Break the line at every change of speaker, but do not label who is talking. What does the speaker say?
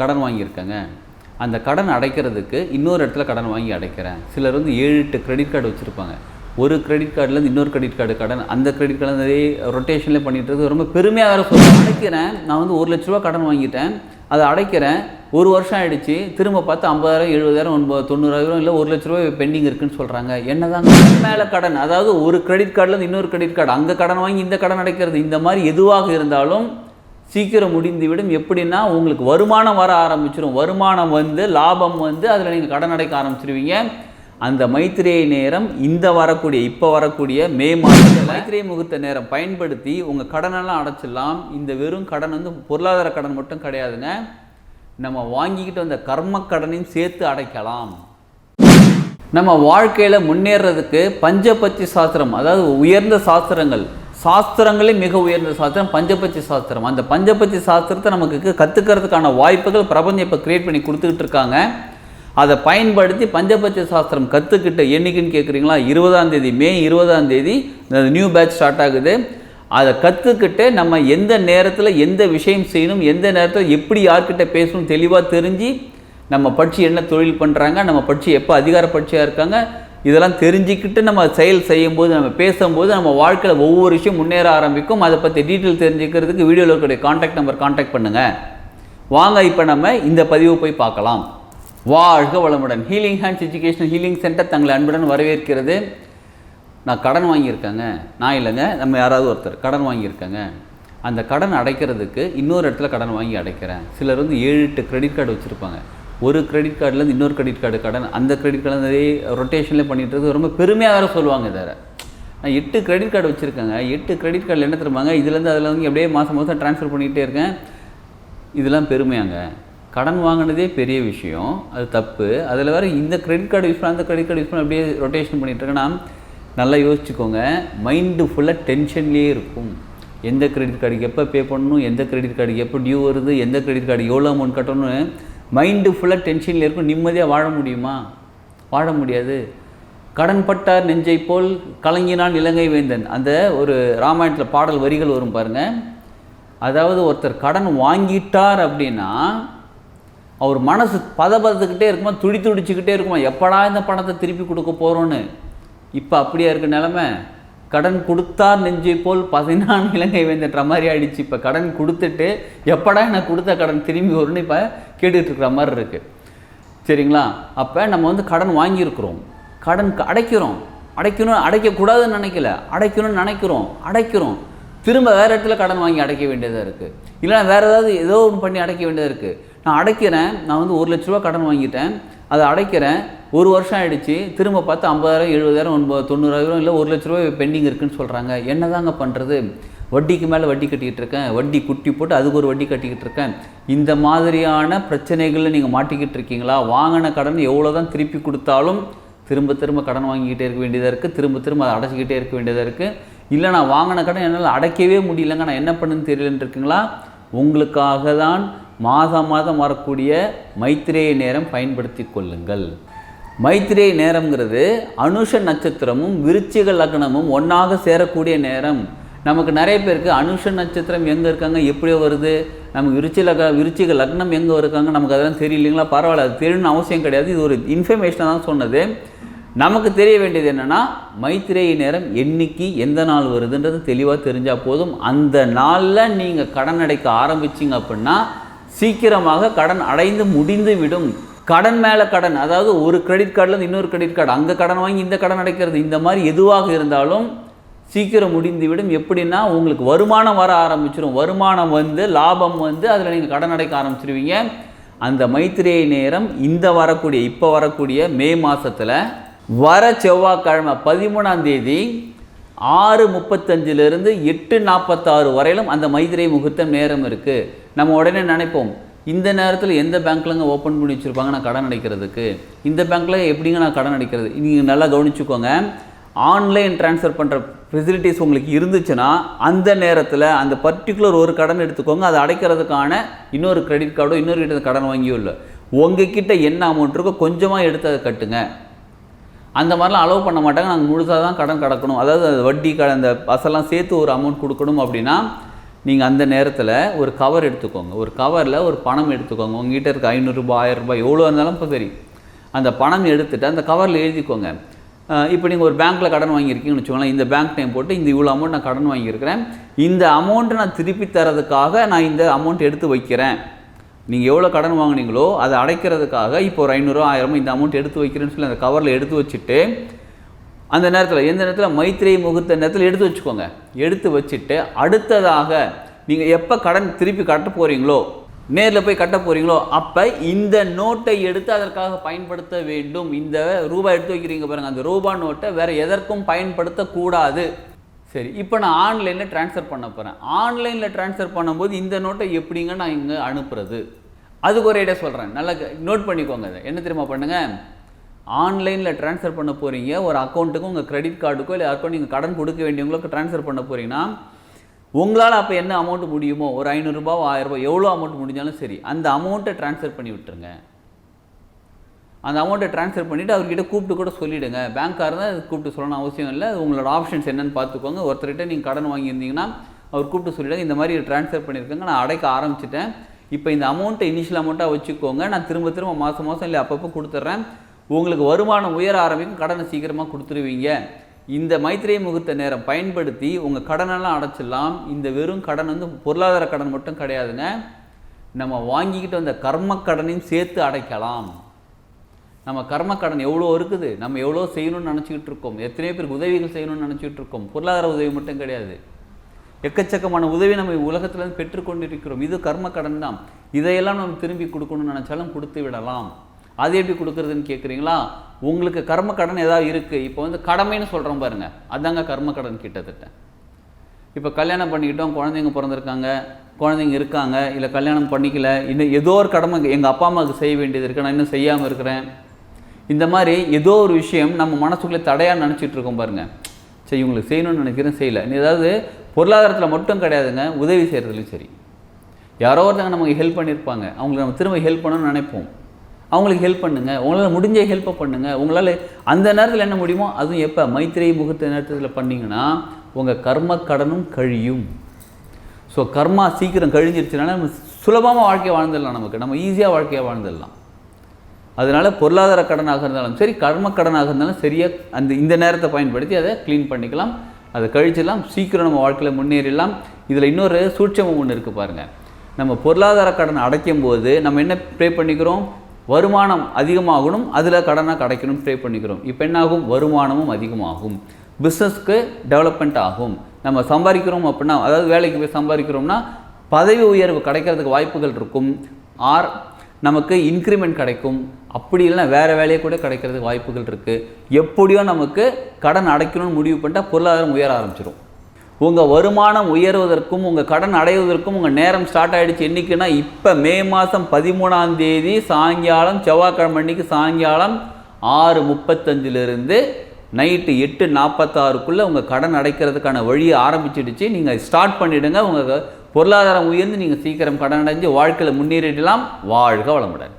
கடன் வாங்கியிருக்கேங்க. அந்த கடன் அடைக்கிறதுக்கு இன்னொரு இடத்துல கடன் வாங்கி அடைக்கிறேன். சிலர் வந்து ஏழு எட்டு கிரெடிட் கார்டு வச்சுருப்பாங்க. ஒரு கிரெடிட் கார்டுலேருந்து இன்னொரு கிரெடிட் கார்டு கடன் அந்த கிரெடிட் கார்டு நிறைய ரொட்டேஷன்லேயே பண்ணிட்டு ரொம்ப பெருமையாக வேறு சொல்லுவேன் அடைக்கிறேன். நான் வந்து ஒரு லட்ச ரூபா கடன் வாங்கிட்டேன். அதை அடைக்கிறேன். ஒரு வருஷம் ஆயிடுச்சு. திரும்ப பார்த்து ஐம்பதாயிரம் எழுபதாயிரம் ஒன்பது தொண்ணூறாயிரம் இல்லை ஒரு லட்ச ரூபாய் பெண்டிங் இருக்குன்னு சொல்கிறாங்க என்னதாங்க மேலே கடன். அதாவது ஒரு கிரெடிட் கார்டுலேருந்து இன்னொரு கிரெடிட் கார்டு அங்கே கடன் வாங்கி இந்த கடன் அடைக்கிறது. இந்த மாதிரி எதுவாக இருந்தாலும் சீக்கிரம் முடிந்துவிடும். எப்படின்னா உங்களுக்கு வருமானம் வர ஆரம்பிச்சிடும் வருமானம் வந்து லாபம் வந்து அதில் நீங்கள் கடன் அடைக்க ஆரம்பிச்சிருவீங்க. அந்த மைத்திரியை நேரம் இந்த வரக்கூடிய இப்போ வரக்கூடிய மே மாதத்தில் மைத்திரை முகூர்த்த நேரம் பயன்படுத்தி உங்கள் கடனெல்லாம் அடைச்சிடலாம். இந்த வெறும் கடன் வந்து பொருளாதார கடன் மட்டும் கிடையாதுங்க. நம்ம வாங்கிக்கிட்டு வந்த கர்ம கடனையும் சேர்த்து அடைக்கலாம். நம்ம வாழ்க்கையில் முன்னேறதுக்கு பஞ்சபட்சி சாஸ்திரம் அதாவது உயர்ந்த சாஸ்திரங்கள் சாஸ்திரங்களே மிக உயர்ந்த சாஸ்திரம் பஞ்சபட்சி சாஸ்திரம். அந்த பஞ்சபட்சி சாஸ்திரத்தை நமக்கு கற்றுக்கிறதுக்கான வாய்ப்புகள் பிரபஞ்சம் இப்போ க்ரியேட் பண்ணி கொடுத்துக்கிட்டு இருக்காங்க. அதை பயன்படுத்தி பஞ்சபட்ச சாஸ்திரம் கற்றுக்கிட்ட என்னைக்குன்னு கேட்குறீங்களா இருபதாம் தேதி மே இருபதாம் தேதி இந்த நியூ பேட்ச் ஸ்டார்ட் ஆகுது. அதை கற்றுக்கிட்டு நம்ம எந்த நேரத்தில் எந்த விஷயம் செய்யணும் எந்த நேரத்தில் எப்படி யார்கிட்ட பேசணும் தெளிவாக தெரிஞ்சு நம்ம படித்து என்ன தொழில் பண்ணுறாங்க நம்ம படித்து எப்போ அதிகார பட்சியாக இருக்காங்க இதெல்லாம் தெரிஞ்சுக்கிட்டு நம்ம செயல் செய்யும்போது நம்ம பேசும்போது நம்ம வாழ்க்கையில் ஒவ்வொரு விஷயம் முன்னேற ஆரம்பிக்கும். அதை பற்றி டீட்டெயில் தெரிஞ்சுக்கிறதுக்கு வீடியோவில் இருக்கக்கூடிய காண்டாக்ட் நம்பர் காண்டாக்ட் பண்ணுங்கள் வாங்க இப்போ நம்ம இந்த பதிவு போய் பார்க்கலாம். வாழ்க வளமுடன். Healing hands education healing centre தங்களை அன்புடன் வரவேற்கிறது. நான் கடன் வாங்கியிருக்கேங்க. நான் இல்லைங்க நம்ம யாராவது ஒருத்தர் கடன் வாங்கியிருக்கேங்க. அந்த கடன் அடைக்கிறதுக்கு இன்னொரு இடத்துல கடன் வாங்கி அடைக்கிறேன். சிலர் வந்து ஏழு எட்டு கிரெடிட் கார்டு வச்சுருப்பாங்க. ஒரு கிரெடிட் கார்டுலேருந்து இன்னொரு கிரெடிட் கார்டு கடன் அந்த கிரெடிட் கார்டு நிறைய ரொட்டேஷனில் பண்ணிட்டு இருக்கு ரொம்ப பெருமையாக வேறு சொல்லுவாங்க இதை நான் எட்டு கிரெடிட் கார்டு வச்சுருக்கேங்க எட்டு கிரெடிட் கார்டில் என்ன தருவாங்க இதுலேருந்து அதில் வந்து அப்படியே மாதம் மாதம் ட்ரான்ஸ்ஃபர் பண்ணிகிட்டே இருக்கேன் இதெல்லாம் பெருமையாங்க கடன் வாங்கினதே பெரிய விஷயம் அது தப்பு அதில் வேறு இந்த கிரெடிட் கார்டு யூஸ் பண்ண அந்த கிரெடிட் கார்டு யூஸ் பண்ண அப்படியே ரொட்டேஷன் பண்ணிகிட்ருக்கேன்னா நல்லா யோசிச்சுக்கோங்க மைண்டு ஃபுல்லாக டென்ஷன்லேயே இருக்கும் எந்த கிரெடிட் கார்டுக்கு எப்போ பே பண்ணணும் எந்த கிரெடிட் கார்டுக்கு எப்போ டியூ வருது எந்த கிரெடிட் கார்டு எவ்வளோ அமௌண்ட் கட்டணும்னு மைண்டு ஃபுல்லாக டென்ஷனில் இருக்கும் நிம்மதியாக வாழ முடியுமா? வாழ முடியாது. கடன்பட்டார் நெஞ்சை போல் கலங்கினான் இலங்கை வேந்தன். அந்த ஒரு ராமாயணத்தில் பாடல் வரிகள் வரும் பாருங்க. அதாவது ஒருத்தர் கடன் வாங்கிட்டார் அப்படின்னா அவர் மனசு பதபதத்துக்கிட்டே இருக்குமா துடி துடிச்சுக்கிட்டே இருக்குமா? எப்படா இந்த பணத்தை திருப்பி கொடுக்க போகிறோன்னு இப்போ அப்படியா இருக்க நிலமை? கடன் கொடுத்தார் நெஞ்சை போல் பதினான்கு இலங்கை வேந்துன்ற மாதிரி ஆயிடுச்சு. இப்போ கடன் கொடுத்துட்டு எப்படா எனக்கு கொடுத்த கடன் திரும்பி வரும்னு இப்போ கேட்டுட்டு இருக்கிற மாதிரி இருக்குது சரிங்களா? அப்போ நம்ம வந்து கடன் வாங்கியிருக்கிறோம். கடன் அடைக்கிறோம். அடைக்கணும் அடைக்கக்கூடாதுன்னு நினைக்கல. அடைக்கணும்னு நினைக்கிறோம். அடைக்கிறோம். திரும்ப வேறு இடத்துல கடன் வாங்கி அடைக்க வேண்டியதாக இருக்குது இல்லைனா வேறு ஏதாவது ஏதோ ஒன்று பண்ணி அடைக்க வேண்டியதாக இருக்குது நான் அடைக்கிறேன். நான் வந்து ஒரு லட்ச ரூபா கடன் வாங்கிட்டேன். அதை அடைக்கிறேன். ஒரு வருஷம் ஆயிடுச்சு. திரும்ப பார்த்து ஐம்பதாயிரம் எழுபதாயிரம் ஒன்பது தொண்ணூறாயிரம் இல்லை ஒரு லட்ச ரூபாய் பெண்டிங் இருக்குன்னு சொல்கிறாங்க என்னதாங்க பண்ணுறது வட்டிக்கு மேலே வட்டி கட்டிக்கிட்டு இருக்கேன். வட்டி குட்டி போட்டு அதுக்கு ஒரு வட்டி கட்டிக்கிட்டு இருக்கேன். இந்த மாதிரியான பிரச்சனைகளில் நீங்கள் மாட்டிக்கிட்டு இருக்கீங்களா? வாங்கின கடன் எவ்வளோ தான் திருப்பி கொடுத்தாலும் திரும்ப திரும்ப கடன் வாங்கிக்கிட்டே இருக்க வேண்டியதாக இருக்குது திரும்ப திரும்ப அதை அடைச்சிக்கிட்டே இருக்க வேண்டியதாக இருக்குது இல்லை நான் வாங்கின கடன் என்னால் அடைக்கவே முடியலங்க. நான் என்ன பண்ணுன்னு தெரியலன்னு இருக்கீங்களா? உங்களுக்காக தான் மாதம் மாதம் வரக்கூடிய மைத்திரேய நேரம் பயன்படுத்தி கொள்ளுங்கள். மைத்திரேய நேரம்ங்கிறது அனுஷ நட்சத்திரமும் விருச்சிக லக்னமும் ஒன்றாக சேரக்கூடிய நேரம். நமக்கு நிறைய பேருக்கு அனுஷ நட்சத்திரம் எங்கே இருக்காங்க எப்படி வருது. நமக்கு விருச்சி லக விருச்சிக லக்னம் எங்கே இருக்காங்க நமக்கு அதெல்லாம் தெரியலைங்களா? பரவாயில்ல அது தெரியணும்னு அவசியம் கிடையாது. இது ஒரு இன்ஃபர்மேஷனாக தான் சொன்னது. நமக்கு தெரிய வேண்டியது என்னென்னா மைத்திரேய நேரம் என்னைக்கு எந்த நாள் வருதுன்றது தெளிவாக தெரிஞ்சால் போதும். அந்த நாளில் நீங்கள் கடன் அடைக்க ஆரம்பிச்சிங்க அப்படின்னா சீக்கிரமாக கடன் அடைந்து முடிந்து விடும் கடன் மேலே கடன் அதாவது ஒரு கிரெடிட் கார்டுலேருந்து இன்னொரு கிரெடிட் கார்டு அங்கே கடன் வாங்கி இந்த கடன் அடைக்கிறது இந்த மாதிரி எதுவாக இருந்தாலும் சீக்கிரம் முடிந்துவிடும். எப்படின்னா உங்களுக்கு வருமானம் வர ஆரம்பிச்சிடும் வருமானம் வந்து லாபம் வந்து அதில் நீங்கள் கடன் அடைக்க ஆரம்பிச்சிருவீங்க. அந்த மைத்திரியை நேரம் இந்த வரக்கூடிய இப்போ வரக்கூடிய மே மாதத்தில் வர செவ்வாய்க்கிழமை பதிமூணாம் தேதி ஆறு முப்பத்தஞ்சிலிருந்து எட்டு நாற்பத்தாறு வரையிலும் அந்த மைத்திரை முகூர்த்தம் நேரம் இருக்குது நம்ம உடனே நினைப்போம் இந்த நேரத்தில் எந்த பேங்க்லங்க ஓப்பன் பண்ணி வச்சுருப்பாங்க? நான் கடன் அடைக்கிறதுக்கு. இந்த பேங்க்கில் எப்படிங்க நான் கடன் அடைக்கிறது? நீங்கள் நல்லா கவனிச்சுக்கோங்க. ஆன்லைன் ட்ரான்ஸ்ஃபர் பண்ணுற ஃபெசிலிட்டிஸ் உங்களுக்கு இருந்துச்சுன்னா அந்த நேரத்தில் அந்த பர்டிகுலர் ஒரு கடன் எடுத்துக்கோங்க. அதை அடைக்கிறதுக்கான இன்னொரு கிரெடிட் கார்டோ இன்னொரு கிட்ட கடன் வாங்கியோ இல்லை. உங்ககிட்ட என்ன அமௌண்ட் இருக்கோ கொஞ்சமாக எடுத்து அதை கட்டுங்க. அந்த மாதிரிலாம் அலோவ் பண்ண மாட்டாங்க. நாங்கள் முழுசாக தான் கடன் கடக்கணும். அதாவது வட்டி கடன் அந்த பசெல்லாம் சேர்த்து ஒரு அமௌண்ட் கொடுக்கணும் அப்படின்னா நீங்கள் அந்த நேரத்தில் ஒரு கவர் எடுத்துக்கோங்க. ஒரு கவரில் ஒரு பணம் எடுத்துக்கோங்க. உங்ககிட்ட இருக்க ஐநூறுரூபா ஆயிரம் ரூபாய் எவ்வளோ இருந்தாலும் இப்போ சரி. அந்த பணம் எடுத்துகிட்டு அந்த கவரில் எழுதிக்கோங்க. இப்போ நீங்கள் ஒரு பேங்க்கில் கடன் வாங்கியிருக்கீங்கன்னு வச்சுக்கோங்களேன். இந்த பேங்க் டைம் போட்டு இந்த இவ்வளோ அமௌண்ட் நான் கடன் வாங்கியிருக்கிறேன். இந்த அமௌண்ட்டை நான் திருப்பி தரதுக்காக நான் இந்த அமௌண்ட் எடுத்து வைக்கிறேன். நீங்கள் எவ்வளோ கடன் வாங்குனீங்களோ அதை அடைக்கிறதுக்காக இப்போ ஒரு ஐநூறுரூவா ஆயிரமோ இந்த அமௌண்ட் எடுத்து வைக்கிறேன்னு சொல்லி அந்த கவரில் எடுத்து வச்சுட்டு அந்த நேரத்தில் எந்த நேரத்தில்? மைத்திரை முகூர்த்த நேரத்தில் எடுத்து வச்சுக்கோங்க. எடுத்து வச்சுட்டு அடுத்ததாக நீங்கள் எப்போ கடன் திருப்பி கட்ட போகிறீங்களோ நேரில் போய் கட்ட போகிறீங்களோ அப்போ இந்த நோட்டை எடுத்து அதற்காக பயன்படுத்த வேண்டும். இந்த ரூபாய் எடுத்து வைக்கிறீங்க பாருங்கள் அந்த ரூபா நோட்டை வேறு எதற்கும் பயன்படுத்தக்கூடாது சரி இப்போ நான் ஆன்லைனில் ட்ரான்ஸ்ஃபர் பண்ண போகிறேன் ஆன்லைனில் ட்ரான்ஸ்ஃபர் பண்ணும்போது இந்த நோட்டை எப்படிங்க நான் இங்கே அனுப்புறது? அதுக்கு ஒரு ஐடியா சொல்கிறேன் நல்லா நோட் பண்ணிக்கோங்க அதை என்ன தெரியுமா பண்ணுங்கள் ஆன்லைனில் ட்ரான்ஸ்ஃபர் பண்ண போகிறீங்க ஒரு அக்கௌண்ட்டுக்கும் உங்கள் கிரெடிட் கார்டுக்கோ இல்லை யாருக்கோ நீங்கள் கடன் கொடுக்க வேண்டியவங்களுக்கு ட்ரான்ஸ்ஃபர் பண்ண போகிறீங்கன்னா உங்களால் அப்போ என்ன அமௌண்ட் முடியுமோ ஒரு ஐநூறுரூபாவோ ஆயிரரூபா எவ்வளோ அமௌண்ட் முடிஞ்சாலும் சரி அந்த அமௌண்ட்டை ட்ரான்ஸ்ஃபர் பண்ணி விட்டுருங்க. அந்த அமௌண்ட்டை ட்ரான்ஸ்ஃபர் பண்ணிவிட்டு அவர்கிட்ட கூப்பிட்டு கூட சொல்லிவிடுங்க பேங்க்காக இருந்தால் அது கூப்பிட்டு சொல்லணும் அவசியம் இல்லை. உங்களோட ஆப்ஷன்ஸ் என்னென்னு பார்த்துக்கோங்க. ஒருத்தர்கிட்ட நீங்கள் கடன் வாங்கியிருந்தீங்கன்னா அவர் கூப்பிட்டு சொல்லிவிடுங்க இந்த மாதிரி ட்ரான்ஸ்ஃபர் பண்ணியிருக்கேங்க. நான் அடைக்க ஆரம்பிச்சிட்டேன். இப்போ இந்த அமௌண்ட்டை இனிஷியல் அமௌண்ட்டாக வச்சுக்கோங்க. நான் திரும்ப திரும்ப மாதம் மாதம் இல்லை அப்பப்போ கொடுத்துட்றேன். உங்களுக்கு வருமானம் உயர ஆரம்பிக்கும் கடனை சீக்கிரமாக கொடுத்துருவீங்க. இந்த மைத்திரை முகூர்த்த நேரம் பயன்படுத்தி உங்கள் கடனெல்லாம் அடைச்சிடலாம். இந்த வெறும் கடன் வந்து பொருளாதார கடன் மட்டும் கிடையாதுங்க. நம்ம வாங்கிக்கிட்டு வந்த கர்ம கடனையும் சேர்த்து அடைக்கலாம். நம்ம கர்ம கடன் எவ்வளோ இருக்குது? நம்ம எவ்வளோ செய்யணும்னு நினச்சிக்கிட்டு இருக்கோம். எத்தனையோ பேருக்கு உதவிகள் செய்யணும்னு நினச்சிக்கிட்டு இருக்கோம். பொருளாதார உதவி மட்டும் கிடையாது. எக்கச்சக்கமான உதவி நம்ம உலகத்துலேருந்து பெற்றுக்கொண்டிருக்கிறோம். இது கர்ம கடன் தான். இதையெல்லாம் நம்ம திரும்பி கொடுக்கணும்னு நினச்சாலும் கொடுத்து விடலாம். அது எப்படி கொடுக்குறதுன்னு கேட்குறீங்களா உங்களுக்கு கர்ம கடன் ஏதாவது இருக்குது இப்போ வந்து கடமைன்னு சொல்கிறோம் பாருங்கள் அதாங்க கர்ம கடன் கிட்டத்தட்ட. இப்போ கல்யாணம் பண்ணிக்கிட்டோம் குழந்தைங்க பிறந்திருக்காங்க குழந்தைங்க இருக்காங்க இல்லை கல்யாணம் பண்ணிக்கல இன்னும் ஏதோ ஒரு கடமை எங்கள் அப்பா அம்மாவுக்கு செய்ய வேண்டியது இருக்குது நான் இன்னும் செய்யாமல் இருக்கிறேன். இந்த மாதிரி ஏதோ ஒரு விஷயம் நம்ம மனசுக்குள்ளே தடையாக நினச்சிட்டு இருக்கோம் பாருங்கள் சரி இவங்களுக்கு செய்யணும்னு நினைக்கிறேன் செய்யலை. ஏதாவது பொருளாதாரத்தில் மட்டும் கிடையாதுங்க உதவி செய்கிறதுலையும் சரி. யாரோ ஒருத்தங்க நமக்கு ஹெல்ப் பண்ணியிருப்பாங்க. அவங்களுக்கு நம்ம திரும்ப ஹெல்ப் பண்ணணும்னு நினைப்போம். அவங்களுக்கு ஹெல்ப் பண்ணுங்க. உங்களால் முடிஞ்ச ஹெல்ப்பை பண்ணுங்க. உங்களால் அந்த நேரத்தில் என்ன முடியுமோ அதுவும் எப்போ? மைத்திரை முகூர்த்த நேரத்தில் பண்ணிங்கன்னா உங்கள் கர்ம கடனும் கழியும். ஸோ கர்மா சீக்கிரம் கழிஞ்சிருச்சுனால நம்ம சுலபமாக வாழ்க்கையை வாழ்ந்துடலாம் நமக்கு. நம்ம ஈஸியாக வாழ்க்கையை வாழ்ந்துடலாம். அதனால் பொருளாதார கடனாக இருந்தாலும் சரி கர்ம கடனாக இருந்தாலும் சரியாக அந்த இந்த நேரத்தை பயன்படுத்தி அதை க்ளீன் பண்ணிக்கலாம். அதை கழிச்சிடலாம். சீக்கிரம் நம்ம வாழ்க்கையில் முன்னேறிடலாம். இதில் இன்னொரு சூட்சமம் ஒன்று இருக்குது பாருங்கள் நம்ம பொருளாதார கடன் அடைக்கும் போது நம்ம என்ன ப்ரே பண்ணிக்கிறோம்? வருமானம் அதிகமாகணும் அதில் கடனாக கிடைக்கணும் ட்ரை பண்ணிக்கிறோம். இப்போ என்னாகும்? வருமானமும் அதிகமாகும். பிஸ்னஸ்க்கு டெவலப்மெண்ட் ஆகும். நம்ம சம்பாதிக்கிறோம் அப்படின்னா அதாவது வேலைக்கு போய் சம்பாதிக்கிறோம்னா பதவி உயர்வு கிடைக்கிறதுக்கு வாய்ப்புகள் இருக்கும். ஆர் நமக்கு இன்க்ரிமெண்ட் கிடைக்கும். அப்படி இல்லைன்னா வேறு வேலையை கூட கிடைக்கிறதுக்கு வாய்ப்புகள் இருக்குது எப்படியோ நமக்கு கடன் அடைக்கணும்னு முடிவு பண்ணிட்டால் பொருளாதாரம் உயர ஆரம்பிச்சிடும் உங்கள் வருமானம் உயர்வதற்கும் உங்கள் கடன் அடைவதற்கும் உங்கள் நேரம் ஸ்டார்ட் ஆகிடுச்சு என்றைக்குன்னா இப்போ மே மாதம் பதிமூணாம் தேதி சாயங்காலம் செவ்வாய்க்கிழமை அன்னைக்கு சாயங்காலம் ஆறு முப்பத்தஞ்சிலிருந்து நைட்டு எட்டு நாற்பத்தாறுக்குள்ளே உங்கள் கடன் அடைக்கிறதுக்கான வழியை ஆரம்பிச்சிடுச்சு. நீங்கள் ஸ்டார்ட் பண்ணிவிடுங்க உங்கள் பொருளாதாரம் உயர்ந்து நீங்கள் சீக்கிரம் கடன் அடைஞ்சு வாழ்க்கையில் முன்னேறிடலாம். வாழ்க வளமுடன்.